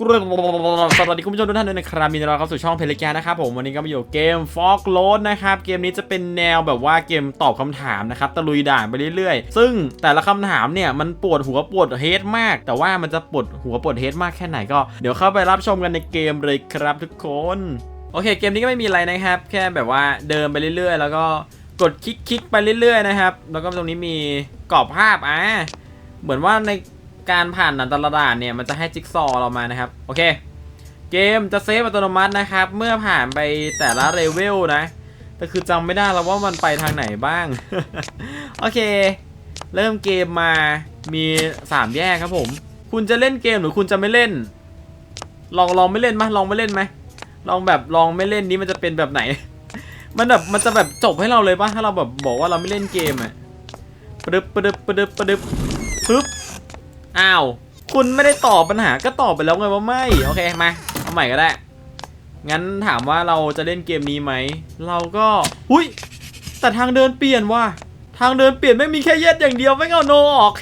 กรุงสวัสดีคุณผู้ชมทุกท่านด้วยนะครับมีต้อนรับเข้าสู่ช่องเพลกานะครับผมวันนี้ก็มาอยู่เกมฟอกโ a ดนะครับเกมนี้จะเป็นแนวแบบว่าเกมตอบคำถามนะครับตะลุยด่านไปเรื่อยๆ ซึ่งแต่ละคำถามเนี่ยมันปวดหัวปวดเฮดมาก แต่ว่ามันจะปวดหัวปวดเฮดมากแค่ไหนก็เดี๋ยวเข้าไปรับชมกันในเกมเลยครับทุกคนโอเคเกมนี้ก็ไม่มีอะไรนะครับ แค่แบบว่าเดินไปเรื่อยๆ แล้วก็กดคลิกๆไปเรื่อยๆนะครับแล้วก็ตรงนี้มีกรอบภาพอะเหมือนว่าใน การผ่านด่านต่ละดานเนี่ยมันจะให้จิ๊กซอว์เรามานะครับ โอเค เกมจะเซฟอัตโนมัตินะครับ เมื่อผ่านไปแต่ละเลเวลนะ แต่คือจำไม่ได้แล้วว่ามันไปทางไหนบ้าง โอเค เริ่มเกมมามี 3 แยกครับผม คุณจะเล่นเกมหรือคุณจะไม่เล่น ลองลองไม่เล่นไหมลองไม่เล่นไหมลองแบบลองไม่เล่นนี้มันจะเป็นแบบไหน มันแบบมันจะแบบจบให้เราเลยปะถ้าเราแบบบอกว่าเราไม่เล่นเกมอะปดึบปดึบปดึบปดึบปึ๊บ อ้าว คุณไม่ได้ตอบปัญหาก็ตอบไปแล้วไงว่าไม่โอเคมาเอาใหม่ก็ได้ งั้นถามว่าเราจะเล่นเกมนี้ไหม เราก็หุยแต่ทางเดินเปลี่ยนว่ะทางเดินเปลี่ยนไม่มีแค่เย็ดอย่างเดียวไม่เอาโนออก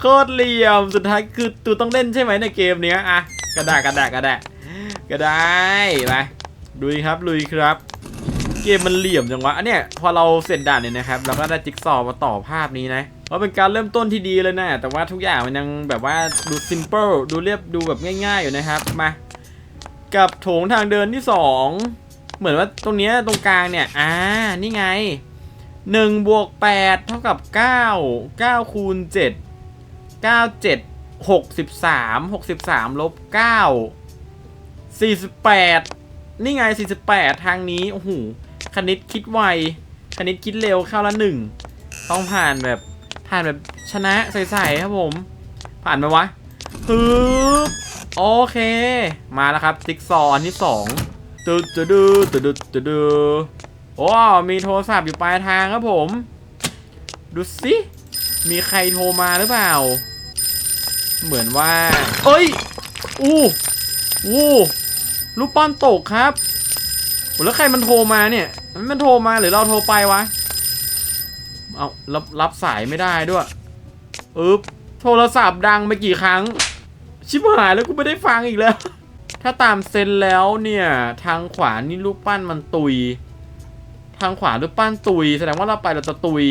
โคตรเหลี่ยมสุดท้ายคือตูต้องเล่นใช่ไหมในเกมเนี้ยอะกระดากระดากระดาก็ได้ไปลุยครับลุยครับ เกมมันเหลี่ยมจังวะอันเนี้ยพอเราเสร็จด่านเนี่ยนะครับเราก็ได้จิ๊กซอว์มาต่อภาพนี้นะ ว่าเป็นการเริ่มต้นที่ดีเลยนะ แต่ว่าทุกอย่างมันยังแบบว่าดูซิมเ l ิลดูเรียบดูแบบง่าย ๆ อยู่นะครับ มา กับโถงทางเดินที่ 2 เหมือนว่าตรงนี้ตรงกลางเนี่ย อ่า นี่ไง1บวก8เท่ากับ 9 9คูณ7 9 7 63 63ลบ9 48 นี่ไง 48 ทางนี้ โอ้โห คณิตคิดไว คณิตคิดเร็วเข้าละหนึ่ง ต้องผ่านแบบ ผ่านแบบชนะใสๆครับผม ผ่านไหมวะฮึบโอเค มาแล้วครับจิ๊กซออันที่สองตึ๊ดตึ๊ดตึ๊ดตึ๊ดตึ๊ดตึ๊ดโอ้มีโทรศัพท์อยู่ปลายทางครับผม ดูสิมีใครโทรมาหรือเปล่า เหมือนว่า เอ้ย อู้อู้ลูกป้อนตกครับ แล้วใครมันโทรมาเนี่ย มันโทรมาหรือเราโทรไปวะ เอารับรับสายไม่ได้ด้วยอึ๊บโทรศัพท์ดังไปกี่ครั้ง ชิบหายแล้วกูไม่ได้ฟังอีกแล้ว ถ้าตามเซนแล้วเนี่ย ทางขวานี่รูปปั้นมันตุย ทางขวารูปปั้นตุย แสดงว่าเราไปเราจะตุย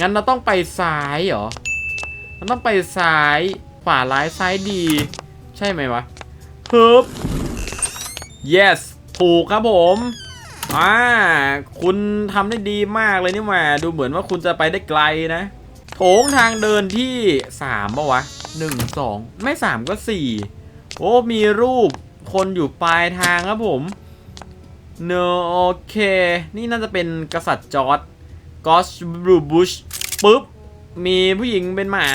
งั้นเราต้องไปซ้ายเหรอเราต้องไปซ้ายขวาร้ายซ้ายดี ใช่ไหมวะฮึบ yes ถูกครับผม อ่า คุณทำได้ดีมากเลยนี่หว่าดูเหมือนว่าคุณจะไปได้ไกลนะ โถงทางเดินที่3ปะวะ 1 2 ไม่ 3 ก็ 4 โอ้ มีรูปคนอยู่ปลายทางครับผมเนอโอเค นี่น่าจะเป็นกษัตริย์จอร์ดกอสบรูบุชปุ๊บ มีผู้หญิงเป็นหมา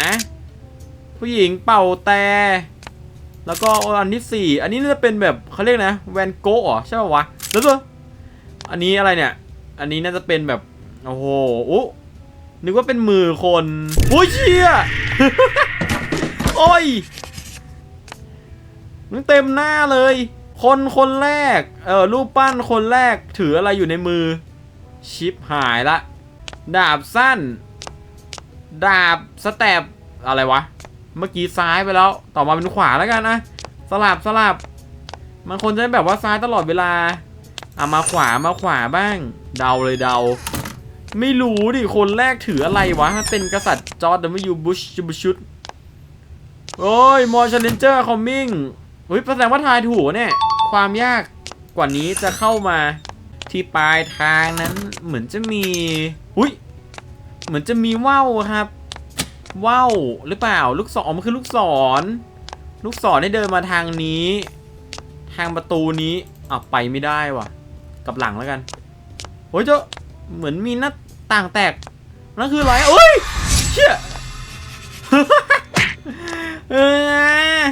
ผู้หญิงเป่าแต่แล้วก็อันที่สี่อันนี้น่าจะเป็นแบบเขาเรียกนะ แวนโกะเหรอใช่ป่าวะ แล้วตัว อันนี้อะไรเนี่ย อันนี้น่าจะเป็นแบบ โอ้โหอุ๊นึกว่าเป็นมือคนโอ้ยเชี่ยโอ้ยมันเต็มหน้าเลย คนคนแรก เออรูปปั้นคนแรกถืออะไรอยู่ในมือ ชิปหายละ ดาบสั้น ดาบสแตปอะไรวะ เมื่อกี้ซ้ายไปแล้ว ต่อมาเป็นขวาแล้วกันนะ สลับสลับ มันคนจะแบบว่าซ้ายตลอดเวลา อะมาขวามาขวาบ้าง เดาเลยเดา ไม่รู้ดิ คนแรกถืออะไรวะ เป็นกษัตริย์จอร์ดดัมยูบุชบุชุดโอ้ยมอร์ชเลนเจอร์คอมมิ่งเฮ้ยแสดงว่าทายถูกเนี่ย ความยากกว่านี้จะเข้ามาที่ปลายทางนั้นเหมือนจะมีอุ้ยเหมือนจะมีว่าวครับว่าวหรือเปล่า ลูกศรมันคือลูกศร ลูกศรให้เดินมาทางนี้ ทางประตูนี้อะไปไม่ได้ว่ะ กับหลังแล้วกันโอ้ยเจ้าเหมือนมีหน้าต่างแตกนั่นคืออะไรเอ้ยเชี่ยเออ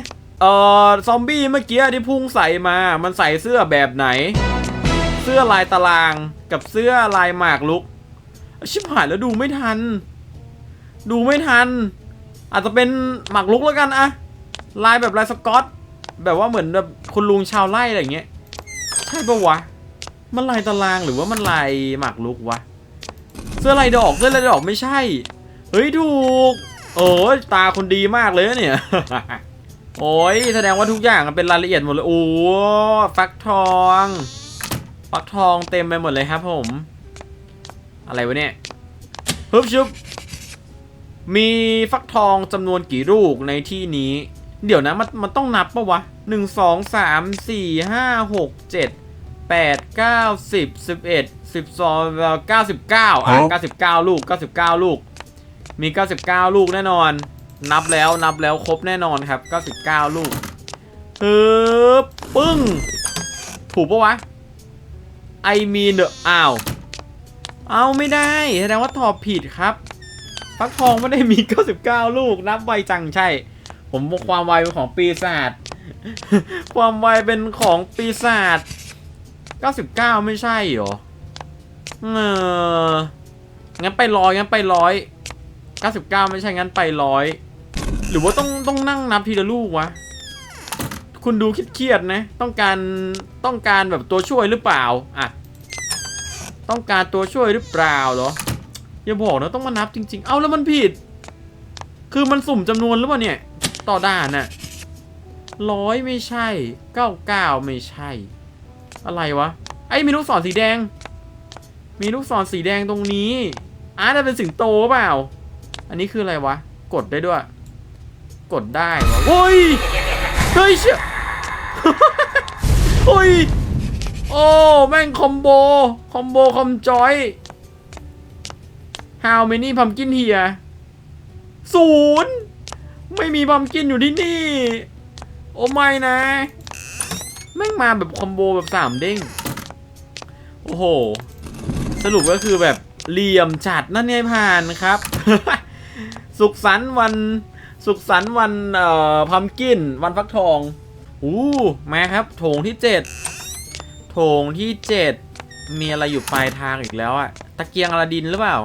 เออซอมบี้เมื่อกี้ที่พุ่งใส่มา มันใส่เสื้อแบบไหน เสื้อลายตารางกับเสื้อลายหมากลุก ชิบหายแล้วดูไม่ทัน ดูไม่ทัน อาจจะเป็นหมากลุกแล้วกันอะลายแบบลายสกอต แบบว่าเหมือนแบบคุณลุงชาวไร่อะไรอย่างเงี้ย ใช่ปะวะ มันลายตารางหรือว่ามันลายหมากลุกวะ เสื้อลายดอกเสื้อลายดอกไม่ใช่ เฮ้ยถูก โอ้ยตาคนดีมากเลยเนี่ย โอ้ยแสดงว่าทุกอย่างมันเป็นรายละเอียดหมดเลย โอ้ฟักทองฟักทองเต็มไปหมดเลยครับผม อะไรวะเนี่ยฮึบชุบมีฟักทองจำนวนกี่ลูกในที่นี้ เดี๋ยวนะมันมันต้องนับปะวะหนึ่งสองสามสี่ห้าหกเจ็ด แปดเก้าสิบสิบเอ็ดสิบสองเก้าสิบเก้าอะฮะเก้าสิบเก้าลูกเก้าสิบเก้าลูก มีเก้าสิบเก้าลูกแน่นอน นับแล้วนับแล้วครบแน่นอนครับเก้าสิบเก้าลูกฮึบปึ้ง ถูกปะวะไอมีเนอะอ้าว เอาไม่ได้แสดงว่าตอบผิดครับฟักทองไม่ได้มี 99 ลูก นับไวจังใช่ ผมบอกความไวเป็นของปีศาจ ความไวเป็นของปีศาจ 99 ไม่ใช่เหรอ เออ งั้นไปร้อยงั้นไปร้อย99 ไม่ใช่งั้นไปร้อยหรือว่าต้องต้องนั่งนับทีละลูกวะ คุณดูคิดเครียดนะ ต้องการต้องการแบบตัวช่วยหรือเปล่า อะ ต้องการตัวช่วยหรือเปล่าเหรอ อย่าบอกนะต้องมานับจริง ๆ เอาแล้วมันผิด คือมันสุ่มจำนวนหรือเปล่าเนี่ย ต่อด่านน่ะร้อยไม่ใช่เก้าเก้าไม่ใช่ อะไรวะ ไอ้มีลูกศรสีแดง มีลูกศรสีแดงตรงนี้อาร์ตเป็นสิงโตเปล่า อันนี้คืออะไรวะ กดได้ด้วย กดได้วะโอ้ย เฮ้ยเชี่ยโอ้ย โอ้ แม่งคอมโบ คอมโบ คอมจอย How many pumpkin here ศูนย์ ไม่มีพัมกินอยู่ที่นี่ โอ้ไม่นะ แม่งมาแบบคอมโบแบบสามเด้ง โอ้โห สรุปก็คือแบบเหลี่ยมจัดนั่นไงผ่านครับ สุขสันต์วันสุขสันต์วันเอ่อพัมกินวันฟักทองอู้มาครับโถงที่เจ็ดโถงที่เจ็ดมีอะไรอยู่ปลายทางอีกแล้วอะตะเกียงอลาดินหรือเปล่า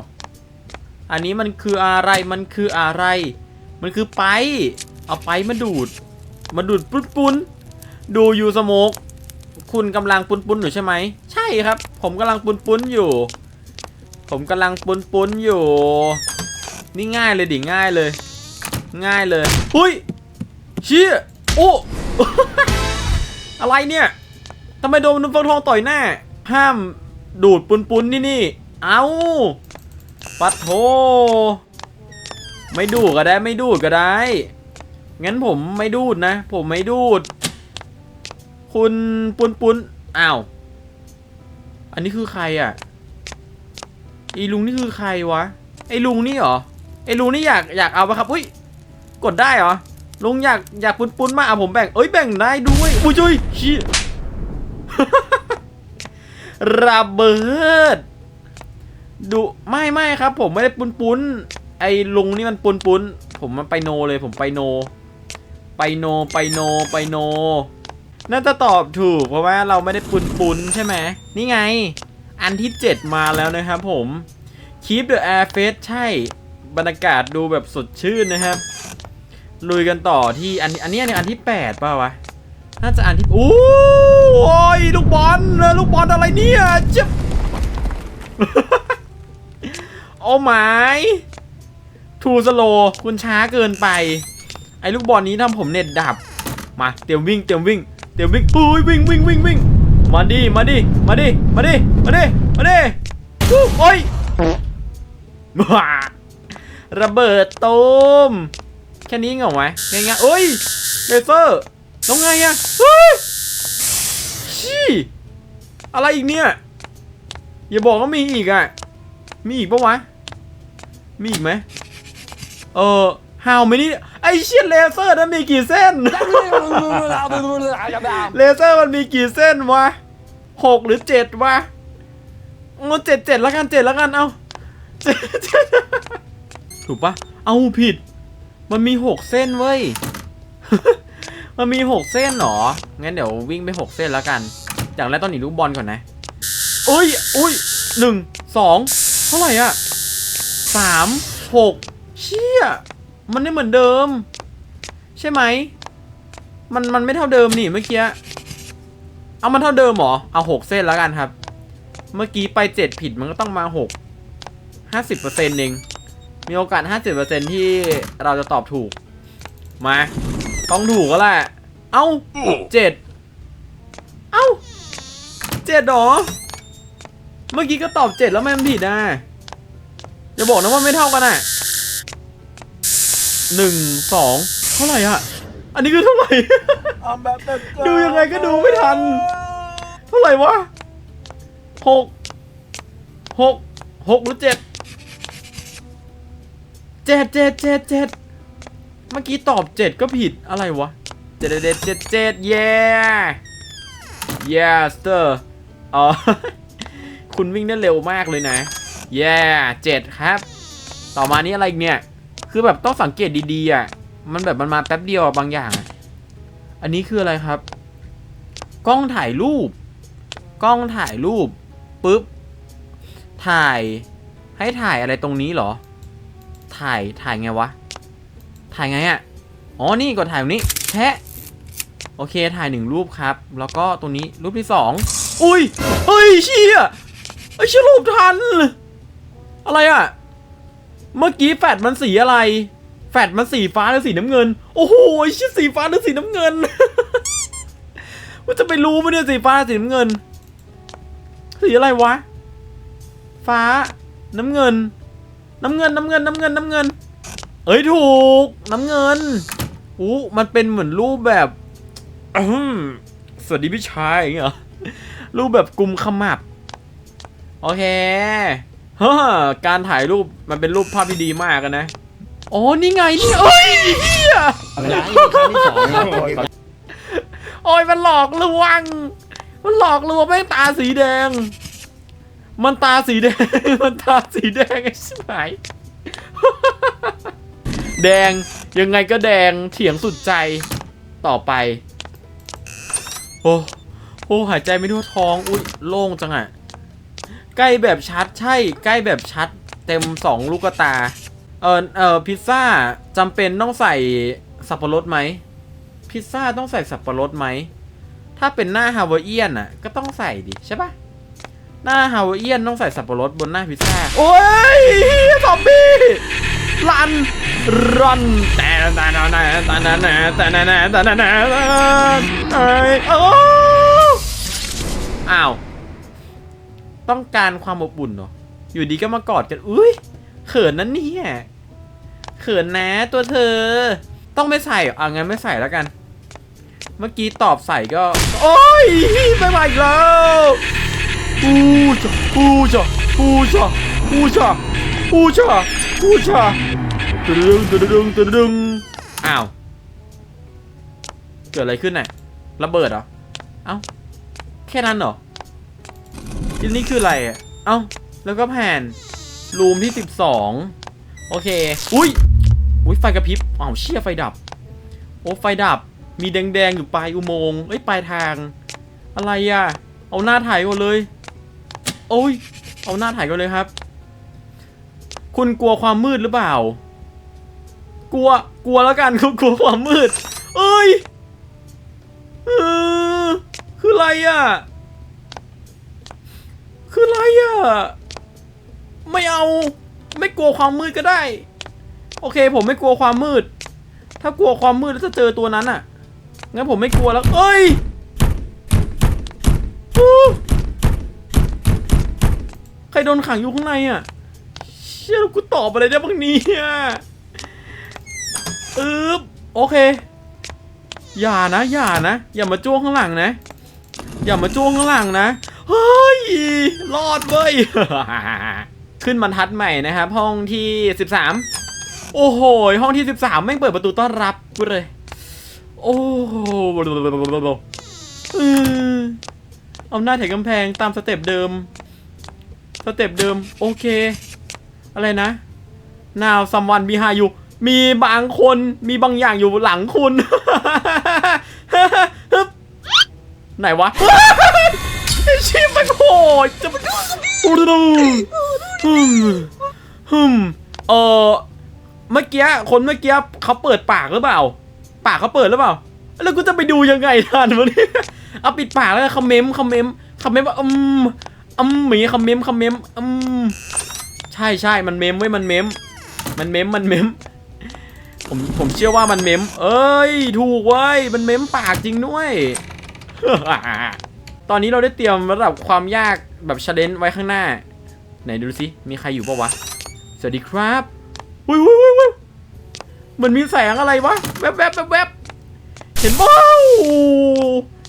อันนี้มันคืออะไรมันคืออะไร มันคือไป เอาไปมาดูด มาดูดปุ้นปุ้น ดูอยู่สโมกคุณกำลังปุนปุนอยู่ใช่ไหม ใช่ครับ ผมกำลังปุนปุนอยู่ ผมกำลังปุนปุนอยู่ นี่ง่ายเลยดิง่ายเลย ง่ายเลยหุ้ยเชี่ยโอ้อะไรเนี่ยทำไมโดนนุ่มฟักทองต่อยหน้า ห้ามดูดปุนปุนนี่นี่ เอาปัดโทไม่ดูดก็ได้ไม่ดูดก็ได้ งั้นผมไม่ดูดนะ ผมไม่ดูด คุณปุนปุนอ้าว อันนี้คือใครอะไอลุงนี่คือใครวะ ไอลุงนี่เหรอ ไอลุงนี่อยากอยากเอาปะครับ อุ้ย กดได้เหรอ ลุงอยากอยากปุนปุนมาเอาผมแบ่ง เอ้ยแบ่งได้ด้วยอุ้ยจุ้ยชี้ระเบิดดูไม่ไม่ครับ ผมไม่ได้ปุนปุนไอลุงนี่มันปุนปุนผมมันไปโนเลยผมไปโน ไปโนไปโนไปโน น่าจะตอบถูก เพราะว่าเราไม่ได้ปุนปุนใช่ไหมนี่ไง อันที่ 7 มาแล้วนะครับผม Keep the air fresh ใช่บรรยากาศดูแบบสดชื่นนะครับ ลุยกันต่อที่อันอันนี้อันนี้อันที่แปดป่าวะน่าจะอันที่อู้โอ้ยลูกบอลลูกบอลอะไรเนี่ยเจ็บโอ้หมายทูสโลคุณช้าเกินไป ไอ้ลูกบอลนี้ทำผมเน็ตดับ มาเตรียมวิ่งเตรียมวิ่ง เตรียมวิ่งอุ้ยวิ่งวิ่งวิ่งวิ่งมาดิมาดิมาดิมาดิมาดิมาดิอู้โอ้ยว้าระเบิดตูมแค่นี้เหรอวะง่ายๆเอ้ยเลเซอร์แล้วไงอะเฮ้ยชี่อะไรอีกเนี่ย อย่าบอกว่ามีอีกอะมีอีกปะวะ มีอีกไหมเออ how many ไอเชี่ยเลเซอร์นั้นมีกี่เส้น เลเซอร์มันมีกี่เส้นวะหกหรือเจ็ดวะเอาเจ็ดเจ็ดแล้วกันเจ็ดแล้วกันเอาเจ็ดเจ็ดถูกปะเอาผิด มันมีหกเส้นเว้ย มันมีหกเส้นเหรอ งั้นเดี๋ยววิ่งไปหกเส้นแล้วกัน อย่างแรกต้องหนีลูกบอลก่อนนะเอ้ยอุ้ยหนึ่งสองเท่าไหร่อะสามหกเชี่ย มันไม่เหมือนเดิม ใช่ไหม มันมันไม่เท่าเดิมนี่เมื่อกี้ เอามันเท่าเดิมเหรอ เอาหกเส้นแล้วกันครับ เมื่อกี้ไปเจ็ดผิดมันก็ต้องมาหกห้าสิบเปอร์เซ็นต์เองมีโอกาสห้าสิบเปอร์เซ็นต์ที่เราจะตอบถูก มา ต้องถูกก็แหละ เอ้าเจ็ดเอ้าเจ็ดหรอ เมื่อกี้ก็ตอบเจ็ดแล้วไมันผิดนะอย่าบอกนะว่าไม่เท่ากันอะ หนึ่งสองเท่าไหร่อะ อันนี้คือเท่าไหร่ ดูยังไงก็ดูไม่ทัน เท่าไหร่วะหกหกหกหรือเจ็ดเจ็ดเจ็ดเจ็ดเจ็ดเมื่อกี้ตอบเจ็ดก็ผิดอะไรวะเจ็ดเจ็ดเจ็ดเจ็ดเย้ yes sir อ๋อ คุณวิ่งได้เร็วมากเลยนะ เย้เจ็ดครับ ต่อมานี้อะไรอีกเนี่ย คือแบบต้องสังเกตดีๆอะ มันแบบมันมาแป๊บเดียวบางอย่าง อันนี้คืออะไรครับ กล้องถ่ายรูป กล้องถ่ายรูปปุ๊บ ถ่าย ให้ถ่ายอะไรตรงนี้เหรอ ถ่าย ถ่ายไงวะ ถ่ายไงอะ่ะ อ๋อ นี่กดถ่ายตรงนี้แชะโอเค ถ่ายหนึ่งรูปครับ แล้วก็ตรงนี้รูปที่สอง อุ้ย เฮ้ยเชี่ยไอ้เชี่ยรูปทัน อะไรอะ่ะ เมื่อกี้แฟดมันสีอะไร แฟดมันสีฟ้าหรือสีน้ำเงิน โอ้โหชี่ยสีฟ้าหรือสีน้ำเงินว่าจะไปรู้ไหมเนี่ยสีฟ้าสีน้ำเงิน สีอะไรวะ ฟ้า น้ำเงิน น้ำเงินน้ำเงินน้ำเงินน้ำเงิน เอ้ยถูก น้ำเงินอู้มันเป็นเหมือนรูปแบบอสวัสดีพี่ชายอย่างเงี้ยรอรูปแบบกลุ่มขมับ โอเค เฮ้อการถ่ายรูปมันเป็นรูปภาพที่ดีมากอะนะ อ๋อ นี่ไง นี่เอ้ยเฮียยังอีกครั้งที่สองนะโอ้ยมันหลอกลวง มันหลอกลวงแม่งตาสีแดง มันตาสีแดง มันตาสีแดงไอ้ชิบหาย แดง ยังไงก็แดง เถียงสุดใจ ต่อไป โอ้ โอ้ หายใจไม่ทั่วท้อง อุ้ยโล่งจังอะ ใกล้แบบชัดใช่ใกล้แบบชัด เต็มสองลูกตา เออเออพิซซ่าจำเป็นต้องใส่สับปะรดไหมพิซซ่าต้องใส่สับปะรดไหมถ้าเป็นหน้าฮาวาเอียนอะก็ต้องใส่ดิใช่ปะหน้าฮาวาเอียนต้องใส่สับปะรดบนหน้าพิซซ่าโอ้ยซอมบี้รันรันแต่แต่แต่แต่แต่แต่แต่แต่แต่แต่แต่แต่เอ้ยโอ้อ้าวต้ ต้องการความอบอุ่นเหรออยู่ดีก็มากอดกัน อุ้ยเขินนั่นเนี่ยเขินนะตัวเธอ ต้องไม่ใส่เหรออะงั้นไม่ใส่แล้วกัน เมื่อกี้ตอบใส่ก็ โอ้ยไม่มาอีกแล้วอูจ้ะอูจ้ะอูจ้ะอูจ้ะอูจ้ะอูจ้ะตึดึงตึดึงตึดึงอ้าว เกิดอะไรขึ้นน่ะระเบิดเหรอ เอ้า แค่นั้นเหรอ ทีนี้คืออะไรอะ เอ้า แล้วก็แผ่นรูมที่ 12 โอเค อุ้ย อุ้ยไฟกระพริบอ้าวเชี่ยไฟดับ โอ้ไฟดับ มีแดงๆ อยู่ปลายอุโมงค์เอ้ยปลายทาง อะไรอะ เอาหน้าถ่ายก่อนเลย โอ้ย เอาหน้าถ่ายก่อนเลยครับ คุณกลัวความมืดหรือเปล่า กลัว กลัวแล้วกันคุณกลัวความมืด เอ้ยเออคืออะไรอะ คืออะไรอะ ไม่เอา ไม่กลัวความมืดก็ได้ โอเค ผมไม่กลัวความมืด ถ้ากลัวความมืดแล้วจะเจอตัวนั้นอะ งั้นผมไม่กลัวแล้ว เอ้ยใครโดนขังอยู่ข้างในอะ เชี่ยแล้วกูตอบอะไรได้บ้างนี่ยอึ๊บโอเค อย่านะ อย่านะ อย่ามาจ้วงข้างหลังนะ อย่ามาจ้วงข้างหลังนะ เฮ้ย รอดเว้ย ขึ้นบรรทัดใหม่นะครับ ห้องที่ 13 โอ้โห ห้องที่ 13 แม่งเปิดประตูต้อนรับกูเลย โอ้โหเอาหน้าแถกกำแพงตามสเต็ปเดิม สเต็ปเดิม โอเค อะไรนะ now someone behind you มีบางคนมีบางอย่างอยู่หลังคุณ ไหนวะ ไอ้ชิบมันโหดจะมาดูสิฮึมฮึมเออเมื่อกี้คนเมื่อกี้เขาเปิดปากหรือเปล่า ปากเขาเปิดหรือเปล่า แล้วกูจะไปดูยังไงทันวะเนี่ยเอาปิดปากแล้วคอมเมมคอมเมมคอมเมมว่าอืมอืมหมีคอมเมมคอมเมมอืมใช่ใช่มันเมมไว้มันเมม มันเมมมันเมมผมผมเชื่อว่ามันเมม เอ้ย ถูกเว้ย มันเมมปากจริงด้วย ตอนนี้เราได้เตรียมระดับความยากแบบชาเลนจ์ไว้ข้างหน้า ไหนดูสิมีใครอยู่ปะวะ สวัสดีครับอุ้ยอุ้ยอุ้ยอุ้ยมันมีแสงอะไรวะ แวบแวบแวบแวบเห็นบ้า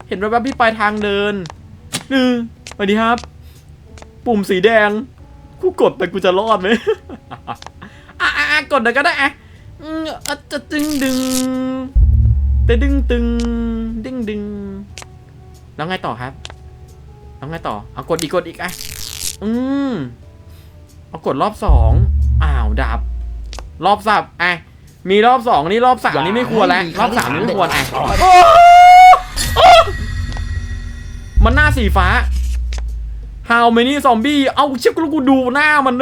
เห็นแวบแวบที่ปลายทางเดินหนึ่งสวัสดีครับ ปุ่มสีแดง กูกดแต่กูจะรอดไหมอะอะกดเดี๋ยวก็ได้อะอะจะดึงดึงแต่ดึงตึงดึงดึงแล้วไงต่อครับ แล้วไงต่อ เอากดอีกกดอีกอะอืมเอากดรอบสองอ้าวดับ รอบสับอะมีรอบสองนี่รอบสามนี่ไม่ควรแล้วรอบสามนี่ไม่ควรอะโอ้โอ้มันหน้าสีฟ้า How many zombie เอ้าเชี่ยกูกูดูหน้ามัน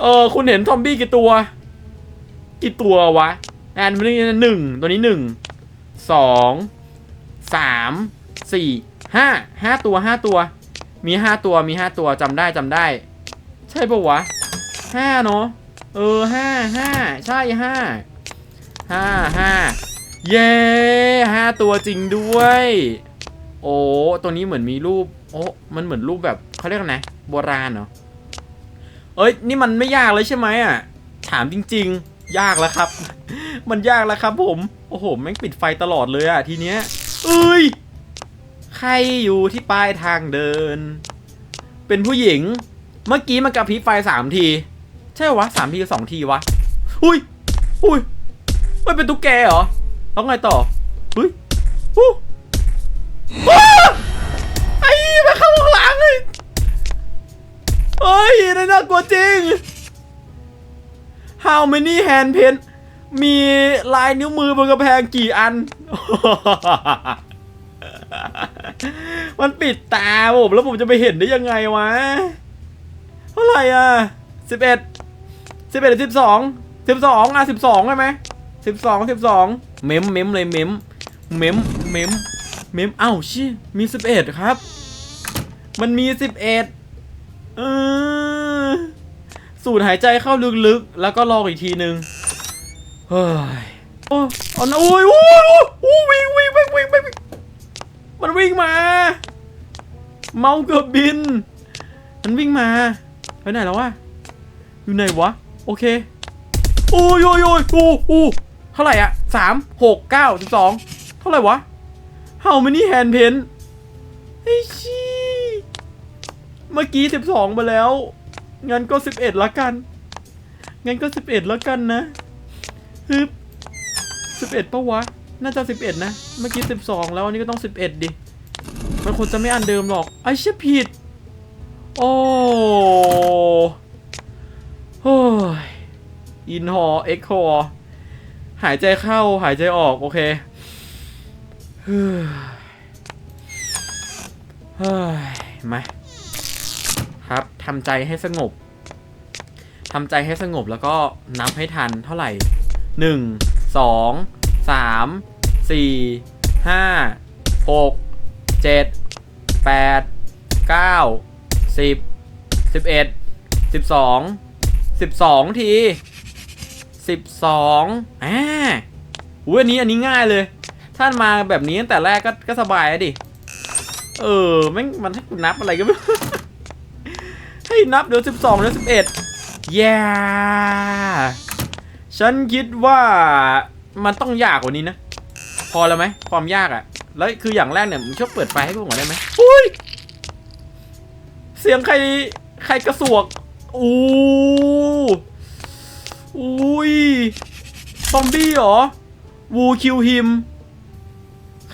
เออคุณเห็นซอมบี้กี่ตัว กี่ตัววะอันนี้หนึ่งตัวนี้หนึ่งสองสามสี่ ห้าห้าตัวห้าตัว มีห้าตัวมีห้าตัวจำได้จำได้ ใช่ปะวะห้าเนาะเออห้าห้าใช่ห้าห้าห้าเย้ห้าตัวจริงด้วย โอ้ตัวนี้เหมือนมีรูป โอ้มันเหมือนรูปแบบเขาเรียกไรนะโบราณเหรอเอ้ยนี่มันไม่ยากเลยใช่ไหมอะถามจริง ๆ ยากแล้วครับ มันยากแล้วครับผม โอ้โหแม่งปิดไฟตลอดเลยอะทีเนี้ยเอ้ย ครอยู่ที่ปลายทางเดิน เป็นผู้หญิง เมื่อกี้มันกระพริบไฟสามที ใช่วะสามทีสองทีวะ อุ้ย อุ้ยมันเป็นตุ๊กแกเหรอแล้วไงต่ออุ้ยอู้ว้าไอ้มาเข้าข้างหลังเลยเฮ้ยนั่นน่ากลัวจริง How many hand pen มีลายนิ้วมือบนกระแพงกี่อัน มันปิดตาผมแล้วผมจะไปเห็นได้ยังไงวะ เท่าไหร่อะสิบเอ็ดสิบเอ็ดสิบสองสิบสองอะสิบสองใช่ไหมสิบสองสิบสองเมมเมมเลยเมมเมมเมมเมมเอ้าชิมีสิบเอ็ดครับ มันมีสิบเอ็ดเออสูดหายใจเข้าลึกๆ แล้วก็ลองอีกทีนึง เฮ้ย โอ้เอานะโอ้ยโอ้ยโอ้ยวิ่งวิ่งวิ่งวิ่งวิ่งวิ่ง มันวิ่งมา เมาเกือบบิน มันวิ่งมา ไปไหนแล้ววะ อยู่ไหนวะ โอเค โอ้ยโอ้ยโอ้ยโอ้โอ้เท่าไหร่อะสามหกเก้าสิบสองเท่าไหร่วะ How many hand pen ไอ้ชี้เมื่อกี้สิบสองมาแล้ว งั้นก็สิบเอ็ดละกัน งั้นก็สิบเอ็ดละกันนะฮึบสิบเอ็ดปะวะ น่าจะสิบเอ็ดนะ เมื่อกี้สิบสองแล้วอันนี้ก็ต้องสิบเอ็ดดิ มันคงจะไม่อันเดิมหรอก ไอ้เชี่ยผิด โอ้โอ้ยอินฮอเอ็กคอหายใจเข้าหายใจออกโอเคเฮ้ยเฮ้ยมาครับทำใจให้สงบทำใจให้สงบแล้วก็นับให้ทันเท่าไหร่หนึ่งสองสาม สี่ห้าหกเจ็ดแปดเก้าสิบสิบเอ็ดสิบสองสิบสองทีสิบสองอ่าอุ้ยอันนี้อันนี้ง่ายเลย ท่านมาแบบนี้ตั้งแต่แรกก็ก็สบายดิ เออแม่งมันให้กูนับอะไรก็ไม่ให้นับเดี๋ยวสิบสองเดี๋ยวสิบเอ็ดแย่ฉันคิดว่ามันต้องยากกว่านี้นะ พอแล้วไหมความยากอะ่ะ แล้วคืออย่างแรกเนี่ยมึงชอบเปิดไฟให้พวกผมได้ไหมอุ้ยเสียงใครใครกระสวกอู้อุ้ยซอมบี้เหรอวูคิวฮิม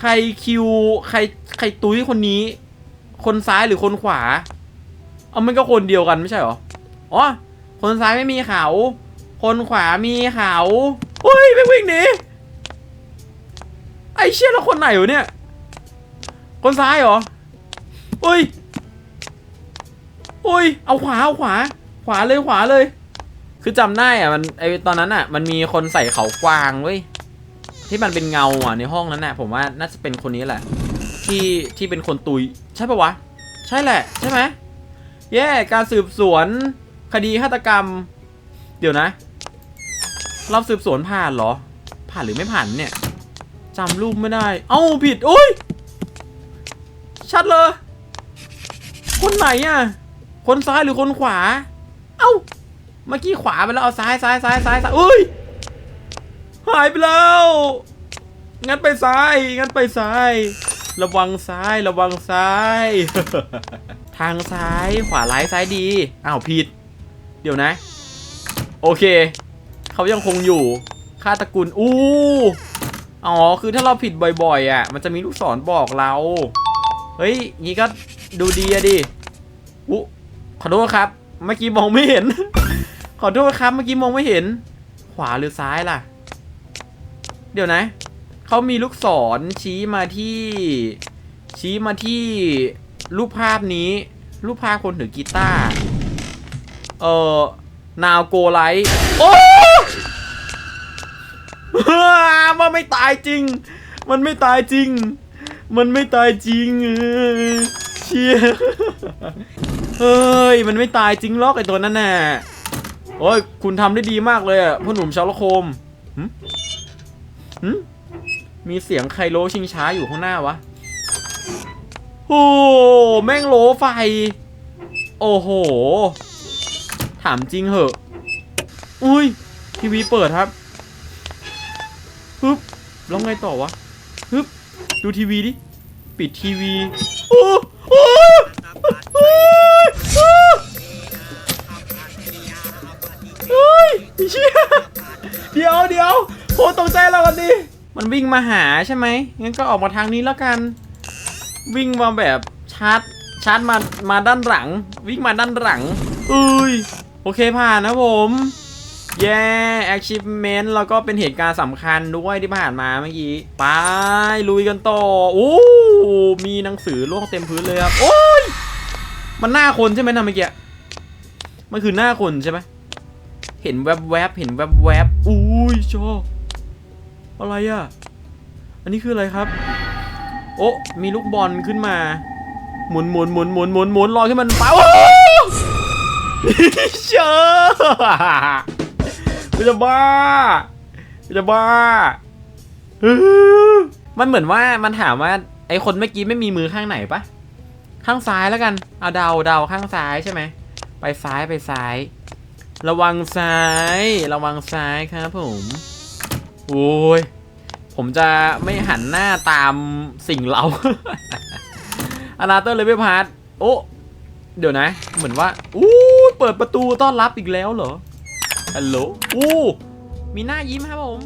ใครคิวใครใครตุ้ยคนนี้ คนซ้ายหรือคนขวา เอามันก็คนเดียวกันไม่ใช่เหรออ๋อคนซ้ายไม่มีเขา คนขวามีเขาเฮ้ยไปวิ่งหนี ไอ้เชี่ยแล้วคนไหนวะเนี่ย คนซ้ายเหรอเฮ้ยเฮ้ย เอาขวาเอาขวา ขวาเลยขวาเลย คือจำได้อะมันไอตอนนั้นอะ มันมีคนใส่เขากวางเว้ยที่มันเป็นเงาอะในห้องนั้นน่ะ ผมว่าน่าจะเป็นคนนี้แหละ ที่ที่เป็นคนตุยใช่ปะวะ ใช่แหละ ใช่ไหมแย่การสืบสวน คดีฆาตกรรม เดี๋ยวนะ รอบสืบสวนผ่านเหรอ ผ่านหรือไม่ผ่านเนี่ย จำรูปไม่ได้ เอ้าผิด โอ้ย ชัดเลย คนไหนอะ คนซ้ายหรือคนขวา เอ้า เมื่อกี้ขวาไปแล้วเอาซ้ายซ้ายซ้ายซ้ายซ้ายอุ้ย หายไปแล้ว งั้นไปซ้าย งั้นไปซ้าย ระวังซ้ายระวังซ้าย ทางซ้ายขวาร้ายซ้ายดี อ้าวผิด เดี๋ยวนะ โอเค เขายังคงอยู่ค่าตระกูลอู้ อ๋อ คือถ้าเราผิดบ่อยๆอะ มันจะมีลูกศรบอกเรา เฮ้ย งี้ก็ดูดีอะดิอุ๊ขอโทษครับ เมื่อกี้มองไม่เห็น ขอโทษครับ เมื่อกี้มองไม่เห็น ขวาหรือซ้ายล่ะ เดี๋ยวนะ เขามีลูกศรชี้มาที่ ชี้มาที่รูปภาพนี้ รูปภาพคนถือกีตาร์ เอ่อ นาวโกไลท์ โอ้ มันไม่ตายจริง มันไม่ตายจริง มันไม่ตายจริงเชียเฮ้ย มันไม่ตายจริงหรอกไอตัวนั้นน่ะโอ้ย คุณทำได้ดีมากเลยอะพ่อหนุ่มชาวละโคมหึหึมีเสียงไคโลชิงช้าอยู่ข้างหน้าวะ โอ้แม่งโลไฟ โอ้โห ถามจริงเหอะ อุ้ย ทีวีเปิดครับ ฮึบแล้วไงต่อวะฮึบดูทีวีดิ ปิดทีวี โอ้โอ้โอ้เฮ้ยเชี่ยเดี๋ยวเดี๋ยวโคตรตกใจเรากันดิ มันวิ่งมาหาใช่ไหม งั้นก็ออกมาทางนี้แล้วกัน วิ่งมาแบบชาร์จชาร์จมา มาด้านหลัง วิ่งมาด้านหลังเอ้ย โอเคผ่านนะผม แย่ achievement แล้วก็เป็นเหตุการณ์สำคัญด้วยที่ผ่านมาเมื่อกี้ ไป ลุยกันต่อโอ้มีหนังสือล่วงเต็มพื้นเลยครับ โอ้ย มันหน้าคนใช่ไหมนะเมื่อกี้ มันคือหน้าคนใช่ไหม เห็นแวบๆเห็นแวบๆอุ้ยชออะไรอะ อันนี้คืออะไรครับ โอ้มีลูกบอลขึ้นมา หมุนหมุนหมุนหมุนหมุนหมุนลอยขึ้นมันไปโอ้เชื่อ กูจะบ้ากูจะบ้า มันเหมือนว่ามันถามว่าไอคนเมื่อกี้ไม่มีมือข้างไหนปะข้างซ้ายแล้วกัน เอาเดาเดาข้างซ้ายใช่ไหม ไปซ้ายไปซ้าย ระวังซ้าย ระวังซ้ายครับผม โอ้ย ผมจะไม่หันหน้าตามสิ่งเราอนาเตอร์เลเวลพาร์ทโอ้ เดี๋ยวนะ เหมือนว่า อู้ เปิดประตูต้อนรับอีกแล้วเหรอ ฮัลโหลอู้มีหน้ายิ้มครับผม